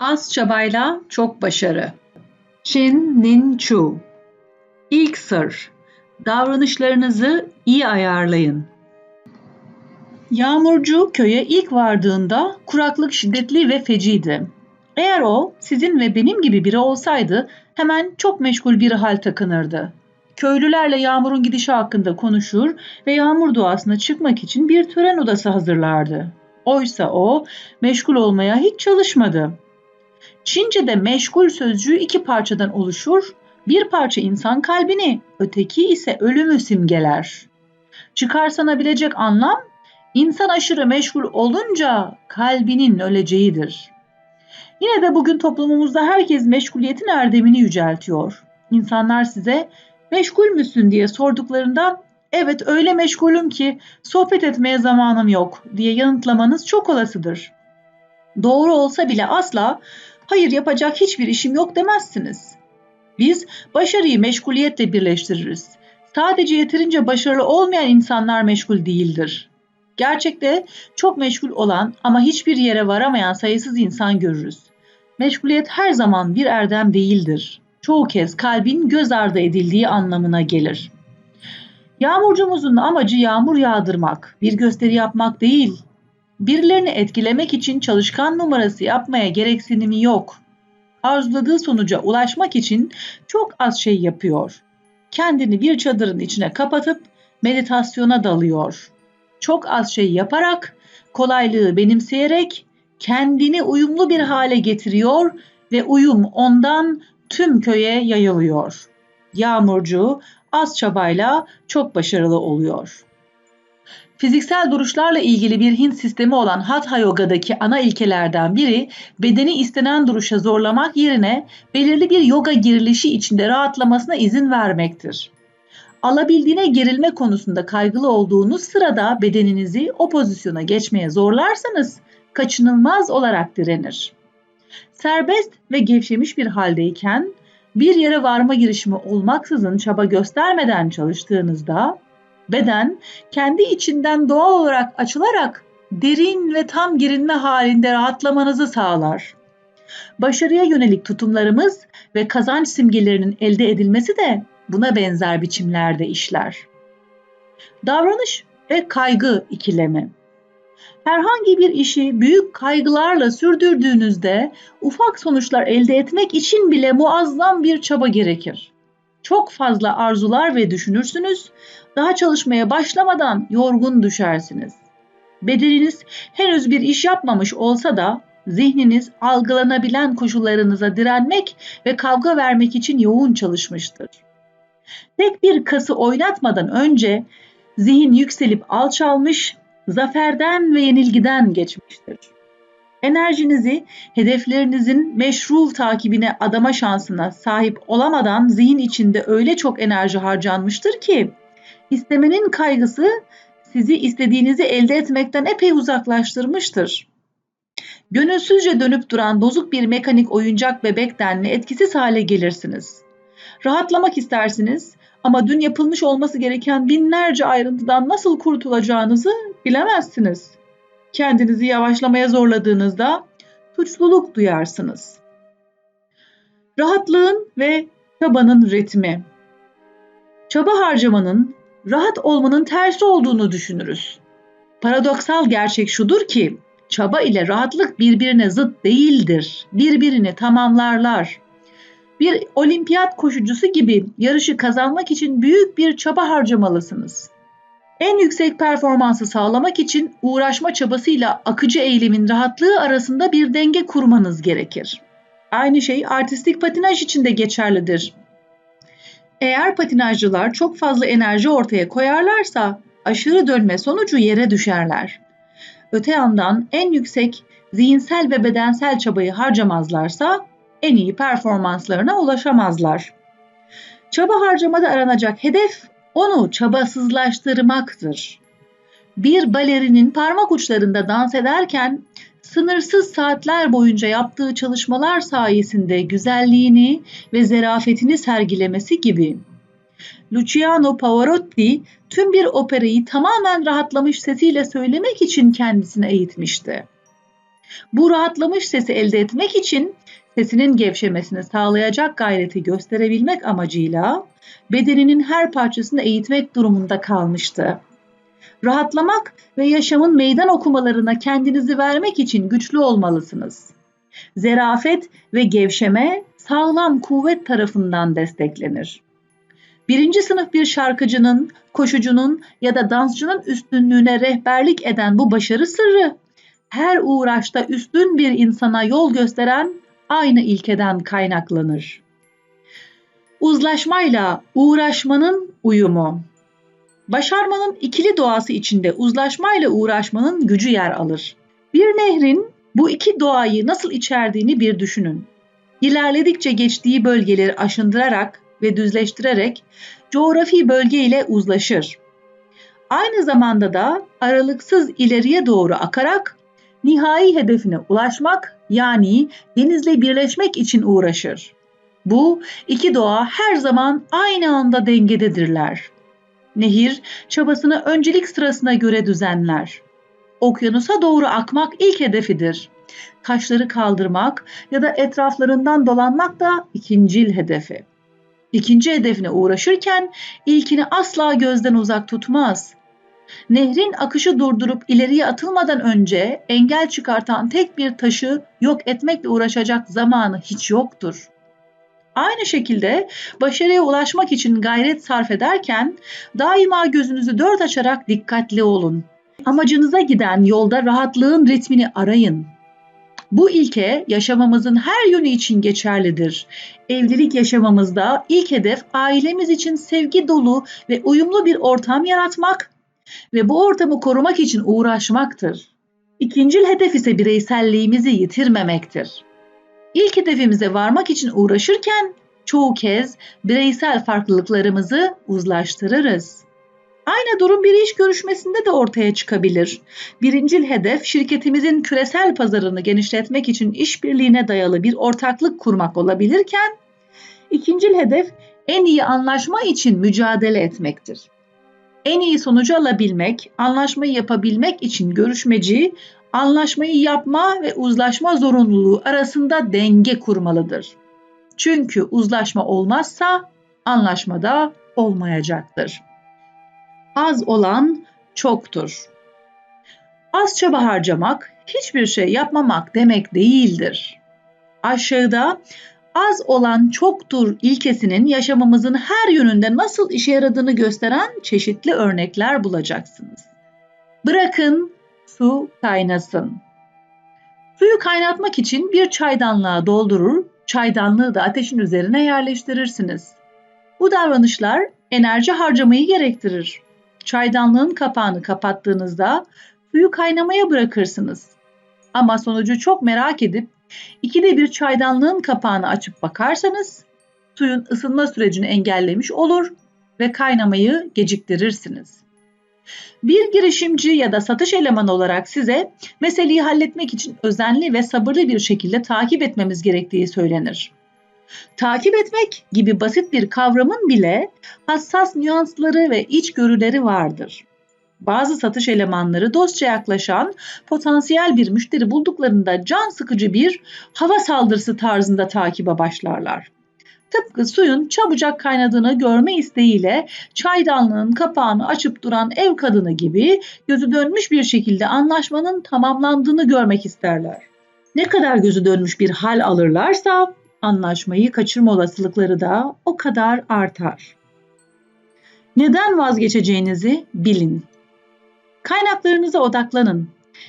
Az çabayla çok başarı. Shin Nin Chu İlk sır. Davranışlarınızı iyi ayarlayın. Yağmurcu köye ilk vardığında kuraklık şiddetli ve feciydi. Eğer o sizin ve benim gibi biri olsaydı hemen çok meşgul bir hal takınırdı. Köylülerle yağmurun gidişi hakkında konuşur ve yağmur duasına çıkmak için bir tören odası hazırlardı. Oysa o meşgul olmaya hiç çalışmadı. Çince'de meşgul sözcüğü iki parçadan oluşur. Bir parça insan kalbini, öteki ise ölümü simgeler. Çıkarsanabilecek anlam, insan aşırı meşgul olunca kalbinin öleceğidir. Yine de bugün toplumumuzda herkes meşguliyetin erdemini yüceltiyor. İnsanlar size meşgul müsün diye sorduklarında evet öyle meşgulüm ki sohbet etmeye zamanım yok diye yanıtlamanız çok olasıdır. Doğru olsa bile asla hayır yapacak hiçbir işim yok demezsiniz. Biz başarıyı meşguliyetle birleştiririz. Sadece yeterince başarılı olmayan insanlar meşgul değildir. Gerçekte çok meşgul olan ama hiçbir yere varamayan sayısız insan görürüz. Meşguliyet her zaman bir erdem değildir. Çoğu kez kalbin göz ardı edildiği anlamına gelir. Yağmurcumuzun amacı yağmur yağdırmak, bir gösteri yapmak değil. Birilerini etkilemek için çalışkan numarası yapmaya gereksinimi yok. Arzuladığı sonuca ulaşmak için çok az şey yapıyor. Kendini bir çadırın içine kapatıp meditasyona dalıyor. Çok az şey yaparak, kolaylığı benimseyerek kendini uyumlu bir hale getiriyor ve uyum ondan tüm köye yayılıyor. Yağmurcu az çabayla çok başarılı oluyor. Fiziksel duruşlarla ilgili bir Hint sistemi olan Hatha Yoga'daki ana ilkelerden biri bedeni istenen duruşa zorlamak yerine belirli bir yoga girilişi içinde rahatlamasına izin vermektir. Alabildiğine gerilme konusunda kaygılı olduğunuz sırada bedeninizi o pozisyona geçmeye zorlarsanız kaçınılmaz olarak direnir. Serbest ve gevşemiş bir haldeyken bir yere varma girişimi olmaksızın çaba göstermeden çalıştığınızda beden kendi içinden doğal olarak açılarak derin ve tam girilme halinde rahatlamanızı sağlar. Başarıya yönelik tutumlarımız ve kazanç simgelerinin elde edilmesi de buna benzer biçimlerde işler. Davranış ve kaygı ikilemi. Herhangi bir işi büyük kaygılarla sürdürdüğünüzde ufak sonuçlar elde etmek için bile muazzam bir çaba gerekir. Çok fazla arzular ve düşünürsünüz, daha çalışmaya başlamadan yorgun düşersiniz. Bedeniniz henüz bir iş yapmamış olsa da zihniniz algılanabilen koşullarınıza direnmek ve kavga vermek için yoğun çalışmıştır. Tek bir kası oynatmadan önce zihin yükselip alçalmış, zaferden ve yenilgiden geçmiştir. Enerjinizi hedeflerinizin meşru takibine adama şansına sahip olamadan zihin içinde öyle çok enerji harcanmıştır ki istemenin kaygısı sizi istediğinizi elde etmekten epey uzaklaştırmıştır. Gönülsüzce dönüp duran bozuk bir mekanik oyuncak bebekten etkisiz hale gelirsiniz. Rahatlamak istersiniz ama dün yapılmış olması gereken binlerce ayrıntıdan nasıl kurtulacağınızı bilemezsiniz. Kendinizi yavaşlamaya zorladığınızda suçluluk duyarsınız. Rahatlığın ve çabanın ritmi. Çaba harcamanın, rahat olmanın tersi olduğunu düşünürüz. Paradoksal gerçek şudur ki çaba ile rahatlık birbirine zıt değildir. Birbirini tamamlarlar. Bir olimpiyat koşucusu gibi yarışı kazanmak için büyük bir çaba harcamalısınız. En yüksek performansı sağlamak için uğraşma çabasıyla akıcı eğilimin rahatlığı arasında bir denge kurmanız gerekir. Aynı şey artistik patinaj için de geçerlidir. Eğer patinajcılar çok fazla enerji ortaya koyarlarsa aşırı dönme sonucu yere düşerler. Öte yandan en yüksek zihinsel ve bedensel çabayı harcamazlarsa en iyi performanslarına ulaşamazlar. Çaba harcamada aranacak hedef onu çabasızlaştırmaktır. Bir balerinin parmak uçlarında dans ederken sınırsız saatler boyunca yaptığı çalışmalar sayesinde güzelliğini ve zerafetini sergilemesi gibi. Luciano Pavarotti tüm bir operayı tamamen rahatlamış sesiyle söylemek için kendisini eğitmişti. Bu rahatlamış sesi elde etmek için sesinin gevşemesini sağlayacak gayreti gösterebilmek amacıyla bedeninin her parçasını eğitmek durumunda kalmıştı. Rahatlamak ve yaşamın meydan okumalarına kendinizi vermek için güçlü olmalısınız. Zerafet ve gevşeme sağlam kuvvet tarafından desteklenir. Birinci sınıf bir şarkıcının, koşucunun ya da dansçının üstünlüğüne rehberlik eden bu başarı sırrı, her uğraşta üstün bir insana yol gösteren aynı ilkeden kaynaklanır. Uzlaşmayla uğraşmanın uyumu. Başarmanın ikili doğası içinde uzlaşmayla uğraşmanın gücü yer alır. Bir nehrin bu iki doğayı nasıl içerdiğini bir düşünün. İlerledikçe geçtiği bölgeleri aşındırarak ve düzleştirerek coğrafi bölge ile uzlaşır. Aynı zamanda da aralıksız ileriye doğru akarak nihai hedefine ulaşmak yani denizle birleşmek için uğraşır. Bu iki doğa her zaman aynı anda dengededirler. Nehir çabasını öncelik sırasına göre düzenler. Okyanusa doğru akmak ilk hedefidir. Taşları kaldırmak ya da etraflarından dolanmak da ikincil hedefi. İkinci hedefine uğraşırken ilkini asla gözden uzak tutmaz. Nehrin akışı durdurup ileriye atılmadan önce engel çıkartan tek bir taşı yok etmekle uğraşacak zamanı hiç yoktur. Aynı şekilde başarıya ulaşmak için gayret sarf ederken daima gözünüzü dört açarak dikkatli olun. Amacınıza giden yolda rahatlığın ritmini arayın. Bu ilke yaşamamızın her yönü için geçerlidir. Evlilik yaşamamızda ilk hedef ailemiz için sevgi dolu ve uyumlu bir ortam yaratmak ve bu ortamı korumak için uğraşmaktır. İkincil hedef ise bireyselliğimizi yitirmemektir. İlk hedefimize varmak için uğraşırken çoğu kez bireysel farklılıklarımızı uzlaştırırız. Aynı durum bir iş görüşmesinde de ortaya çıkabilir. Birincil hedef şirketimizin küresel pazarını genişletmek için işbirliğine dayalı bir ortaklık kurmak olabilirken, ikincil hedef en iyi anlaşma için mücadele etmektir. En iyi sonucu alabilmek, anlaşmayı yapabilmek için görüşmeci, anlaşmayı yapma ve uzlaşma zorunluluğu arasında denge kurmalıdır. Çünkü uzlaşma olmazsa anlaşma da olmayacaktır. Az olan çoktur. Az çaba harcamak hiçbir şey yapmamak demek değildir. Aşağıda az olan çoktur ilkesinin yaşamımızın her yönünde nasıl işe yaradığını gösteren çeşitli örnekler bulacaksınız. Bırakın su kaynasın. Suyu kaynatmak için bir çaydanlığa doldurur, çaydanlığı da ateşin üzerine yerleştirirsiniz. Bu davranışlar enerji harcamayı gerektirir. Çaydanlığın kapağını kapattığınızda suyu kaynamaya bırakırsınız. Ama sonucu çok merak edip ikide bir çaydanlığın kapağını açıp bakarsanız suyun ısınma sürecini engellemiş olur ve kaynamayı geciktirirsiniz. Bir girişimci ya da satış elemanı olarak size meseleyi halletmek için özenli ve sabırlı bir şekilde takip etmemiz gerektiği söylenir. Takip etmek gibi basit bir kavramın bile hassas nüansları ve içgörüleri vardır. Bazı satış elemanları dostça yaklaşan potansiyel bir müşteri bulduklarında can sıkıcı bir hava saldırısı tarzında takibe başlarlar. Tıpkı suyun çabucak kaynadığını görme isteğiyle çaydanlığın kapağını açıp duran ev kadını gibi gözü dönmüş bir şekilde anlaşmanın tamamlandığını görmek isterler. Ne kadar gözü dönmüş bir hal alırlarsa anlaşmayı kaçırma olasılıkları da o kadar artar. Neden vazgeçeceğinizi bilin. Kaynaklarınıza odaklanın.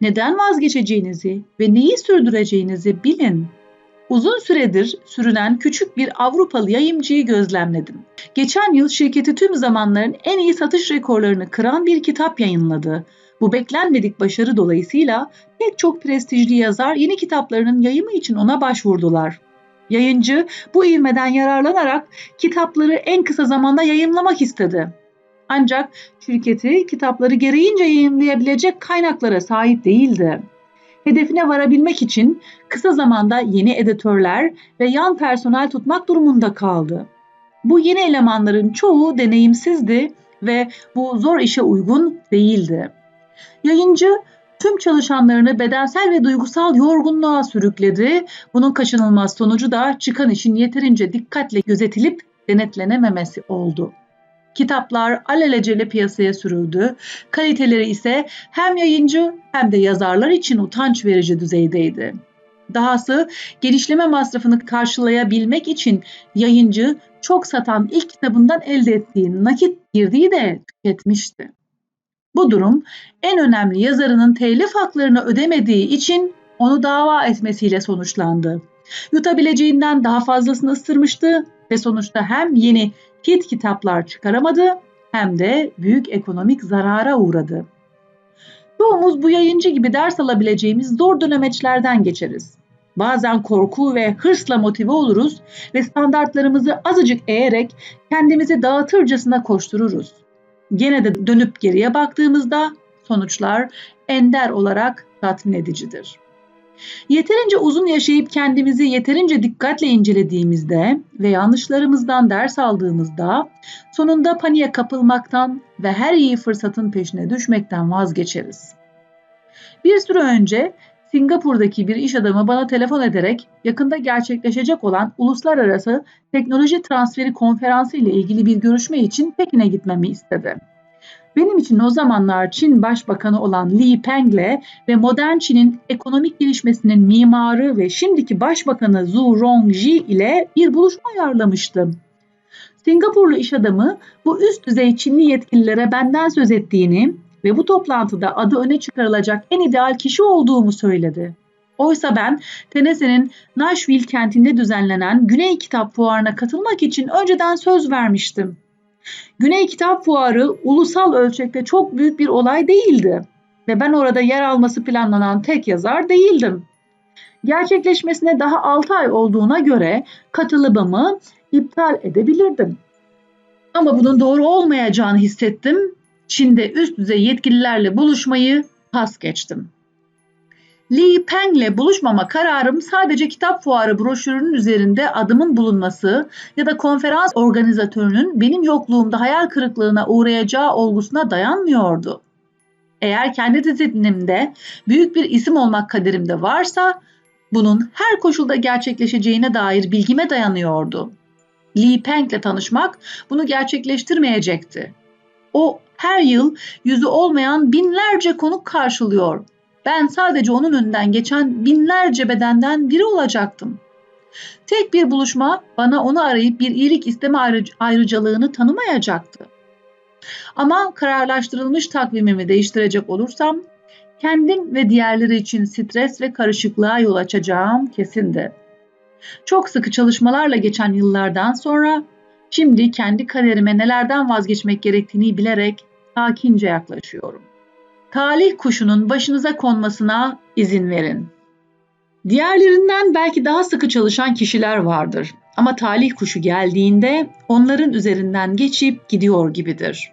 Neden vazgeçeceğinizi ve neyi sürdüreceğinizi bilin. Uzun süredir sürünen küçük bir Avrupalı yayımcıyı gözlemledim. Geçen yıl şirketi tüm zamanların en iyi satış rekorlarını kıran bir kitap yayınladı. Bu beklenmedik başarı dolayısıyla pek çok prestijli yazar yeni kitaplarının yayımı için ona başvurdular. Yayıncı bu ivmeden yararlanarak kitapları en kısa zamanda yayınlamak istedi. Ancak şirketi kitapları gereğince yayınlayabilecek kaynaklara sahip değildi. Hedefine varabilmek için kısa zamanda yeni editörler ve yan personel tutmak durumunda kaldı. Bu yeni elemanların çoğu deneyimsizdi ve bu zor işe uygun değildi. Yayıncı tüm çalışanlarını bedensel ve duygusal yorgunluğa sürükledi. Bunun kaçınılmaz sonucu da çıkan işin yeterince dikkatle gözetilip denetlenememesi oldu. Kitaplar alelacele piyasaya sürüldü. Kaliteleri ise hem yayıncı hem de yazarlar için utanç verici düzeydeydi. Dahası genişleme masrafını karşılayabilmek için yayıncı çok satan ilk kitabından elde ettiği nakit girdiği de tüketmişti. Bu durum en önemli yazarının telif haklarını ödemediği için onu dava etmesiyle sonuçlandı. Yutabileceğinden daha fazlasını ısırmıştı ve sonuçta hem yeni hit kitaplar çıkaramadı hem de büyük ekonomik zarara uğradı. Çoğumuz bu yayıncı gibi ders alabileceğimiz zor dönemeçlerden geçeriz. Bazen korku ve hırsla motive oluruz ve standartlarımızı azıcık eğerek kendimizi dağıtırcasına koştururuz. Gene de dönüp geriye baktığımızda sonuçlar ender olarak tatmin edicidir. Yeterince uzun yaşayıp kendimizi yeterince dikkatle incelediğimizde ve yanlışlarımızdan ders aldığımızda sonunda paniğe kapılmaktan ve her iyi fırsatın peşine düşmekten vazgeçeriz. Bir süre önce Singapur'daki bir iş adamı bana telefon ederek yakında gerçekleşecek olan uluslararası teknoloji transferi konferansı ile ilgili bir görüşme için Pekin'e gitmemi istedi. Benim için o zamanlar Çin Başbakanı olan Li Peng'le ve modern Çin'in ekonomik gelişmesinin mimarı ve şimdiki Başbakanı Zhu Rongji ile bir buluşma ayarlamıştım. Singapurlu iş adamı bu üst düzey Çinli yetkililere benden söz ettiğini ve bu toplantıda adı öne çıkarılacak en ideal kişi olduğumu söyledi. Oysa ben Tennessee'nin Nashville kentinde düzenlenen Güney Kitap Fuarı'na katılmak için önceden söz vermiştim. Güney Kitap Fuarı ulusal ölçekte çok büyük bir olay değildi ve ben orada yer alması planlanan tek yazar değildim. Gerçekleşmesine daha 6 ay olduğuna göre katılımımı iptal edebilirdim. Ama bunun doğru olmayacağını hissettim. Çin'de üst düzey yetkililerle buluşmayı pas geçtim. Li Peng'le buluşmama kararım sadece kitap fuarı broşürünün üzerinde adımın bulunması ya da konferans organizatörünün benim yokluğumda hayal kırıklığına uğrayacağı olgusuna dayanmıyordu. Eğer kendi dizilimde büyük bir isim olmak kaderimde varsa bunun her koşulda gerçekleşeceğine dair bilgime dayanıyordu. Li Peng'le tanışmak bunu gerçekleştirmeyecekti. O her yıl yüzü olmayan binlerce konuk karşılıyor ben sadece onun önünden geçen binlerce bedenden biri olacaktım. Tek bir buluşma bana onu arayıp bir iyilik isteme ayrıcalığını tanımayacaktı. Ama kararlaştırılmış takvimimi değiştirecek olursam kendim ve diğerleri için stres ve karışıklığa yol açacağım kesindi. Çok sıkı çalışmalarla geçen yıllardan sonra şimdi kendi kaderime nelerden vazgeçmek gerektiğini bilerek sakince yaklaşıyorum talih kuşunun başınıza konmasına izin verin. Diğerlerinden belki daha sıkı çalışan kişiler vardır ama talih kuşu geldiğinde onların üzerinden geçip gidiyor gibidir.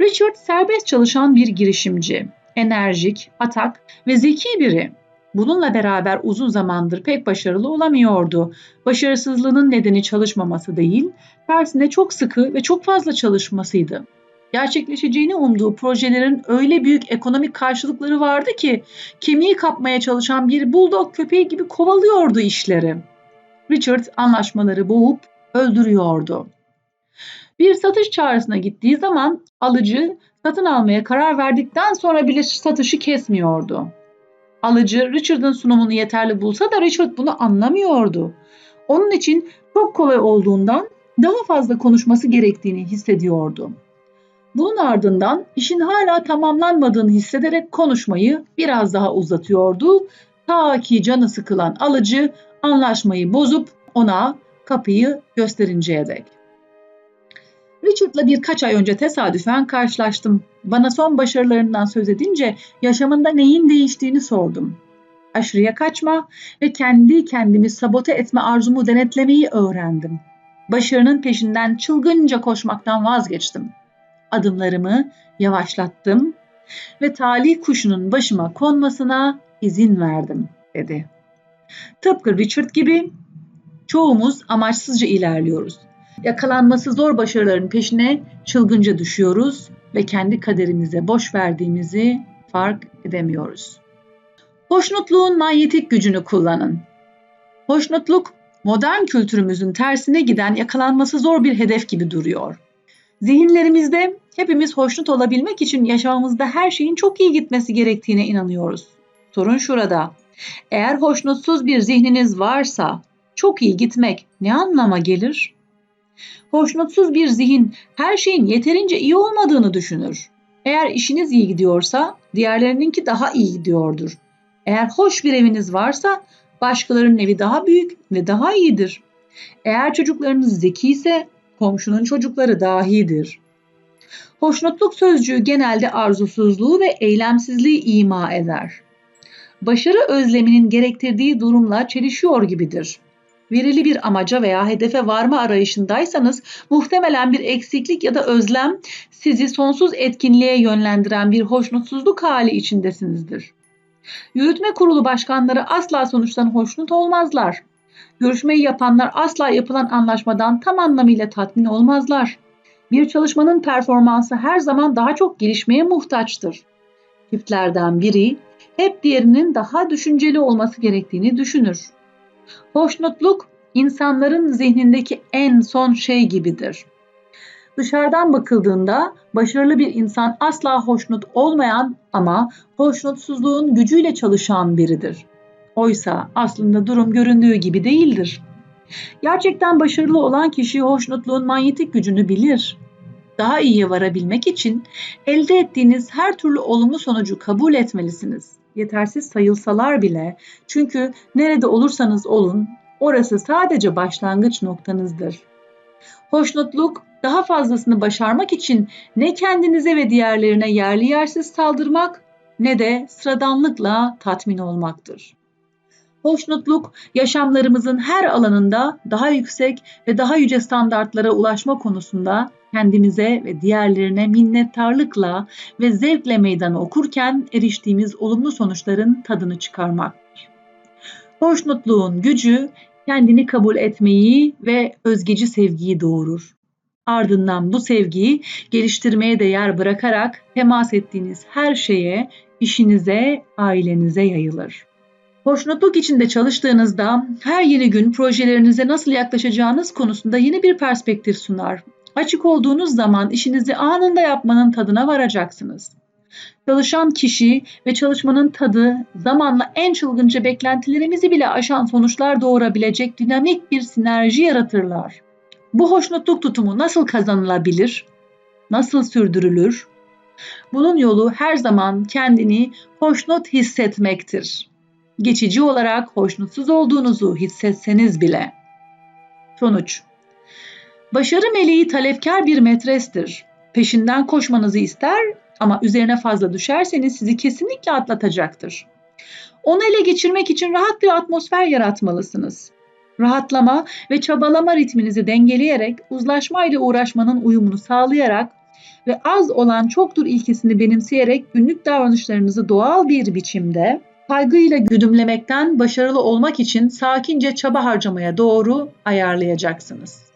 Richard serbest çalışan bir girişimci, enerjik, atak ve zeki biri. Bununla beraber uzun zamandır pek başarılı olamıyordu. Başarısızlığının nedeni çalışmaması değil, tersine çok sıkı ve çok fazla çalışmasıydı gerçekleşeceğini umduğu projelerin öyle büyük ekonomik karşılıkları vardı ki kemiği kapmaya çalışan bir bulldog köpeği gibi kovalıyordu işleri. Richard anlaşmaları boğup öldürüyordu. Bir satış çağrısına gittiği zaman alıcı satın almaya karar verdikten sonra bile satışı kesmiyordu. Alıcı Richard'ın sunumunu yeterli bulsa da Richard bunu anlamıyordu. Onun için çok kolay olduğundan daha fazla konuşması gerektiğini hissediyordu. Bunun ardından işin hala tamamlanmadığını hissederek konuşmayı biraz daha uzatıyordu. Ta ki canı sıkılan alıcı anlaşmayı bozup ona kapıyı gösterinceye dek. Richard'la birkaç ay önce tesadüfen karşılaştım. Bana son başarılarından söz edince yaşamında neyin değiştiğini sordum. Aşırıya kaçma ve kendi kendimi sabote etme arzumu denetlemeyi öğrendim. Başarının peşinden çılgınca koşmaktan vazgeçtim adımlarımı yavaşlattım ve talih kuşunun başıma konmasına izin verdim dedi. Tıpkı Richard gibi çoğumuz amaçsızca ilerliyoruz. Yakalanması zor başarıların peşine çılgınca düşüyoruz ve kendi kaderimize boş verdiğimizi fark edemiyoruz. Hoşnutluğun manyetik gücünü kullanın. Hoşnutluk modern kültürümüzün tersine giden yakalanması zor bir hedef gibi duruyor. Zihinlerimizde hepimiz hoşnut olabilmek için yaşamımızda her şeyin çok iyi gitmesi gerektiğine inanıyoruz. Sorun şurada. Eğer hoşnutsuz bir zihniniz varsa çok iyi gitmek ne anlama gelir? Hoşnutsuz bir zihin her şeyin yeterince iyi olmadığını düşünür. Eğer işiniz iyi gidiyorsa diğerlerininki daha iyi gidiyordur. Eğer hoş bir eviniz varsa başkalarının evi daha büyük ve daha iyidir. Eğer çocuklarınız zeki ise komşunun çocukları dahidir. Hoşnutluk sözcüğü genelde arzusuzluğu ve eylemsizliği ima eder. Başarı özleminin gerektirdiği durumla çelişiyor gibidir. Verili bir amaca veya hedefe varma arayışındaysanız muhtemelen bir eksiklik ya da özlem sizi sonsuz etkinliğe yönlendiren bir hoşnutsuzluk hali içindesinizdir. Yürütme kurulu başkanları asla sonuçtan hoşnut olmazlar. Görüşmeyi yapanlar asla yapılan anlaşmadan tam anlamıyla tatmin olmazlar. Bir çalışmanın performansı her zaman daha çok gelişmeye muhtaçtır. Çiftlerden biri hep diğerinin daha düşünceli olması gerektiğini düşünür. Hoşnutluk insanların zihnindeki en son şey gibidir. Dışarıdan bakıldığında başarılı bir insan asla hoşnut olmayan ama hoşnutsuzluğun gücüyle çalışan biridir. Oysa aslında durum göründüğü gibi değildir. Gerçekten başarılı olan kişi hoşnutluğun manyetik gücünü bilir. Daha iyiye varabilmek için elde ettiğiniz her türlü olumlu sonucu kabul etmelisiniz. Yetersiz sayılsalar bile çünkü nerede olursanız olun orası sadece başlangıç noktanızdır. Hoşnutluk daha fazlasını başarmak için ne kendinize ve diğerlerine yerli yersiz saldırmak ne de sıradanlıkla tatmin olmaktır. Hoşnutluk yaşamlarımızın her alanında daha yüksek ve daha yüce standartlara ulaşma konusunda kendimize ve diğerlerine minnettarlıkla ve zevkle meydan okurken eriştiğimiz olumlu sonuçların tadını çıkarmaktır. Hoşnutluğun gücü kendini kabul etmeyi ve özgeci sevgiyi doğurur. Ardından bu sevgiyi geliştirmeye de yer bırakarak temas ettiğiniz her şeye, işinize, ailenize yayılır. Hoşnutluk içinde çalıştığınızda her yeni gün projelerinize nasıl yaklaşacağınız konusunda yeni bir perspektif sunar. Açık olduğunuz zaman işinizi anında yapmanın tadına varacaksınız. Çalışan kişi ve çalışmanın tadı zamanla en çılgınca beklentilerimizi bile aşan sonuçlar doğurabilecek dinamik bir sinerji yaratırlar. Bu hoşnutluk tutumu nasıl kazanılabilir? Nasıl sürdürülür? Bunun yolu her zaman kendini hoşnut hissetmektir. Geçici olarak hoşnutsuz olduğunuzu hissetseniz bile. Sonuç Başarı meleği talepkar bir metrestir. Peşinden koşmanızı ister ama üzerine fazla düşerseniz sizi kesinlikle atlatacaktır. Onu ele geçirmek için rahat bir atmosfer yaratmalısınız. Rahatlama ve çabalama ritminizi dengeleyerek, uzlaşmayla uğraşmanın uyumunu sağlayarak ve az olan çoktur ilkesini benimseyerek günlük davranışlarınızı doğal bir biçimde kaygıyla güdümlemekten başarılı olmak için sakince çaba harcamaya doğru ayarlayacaksınız.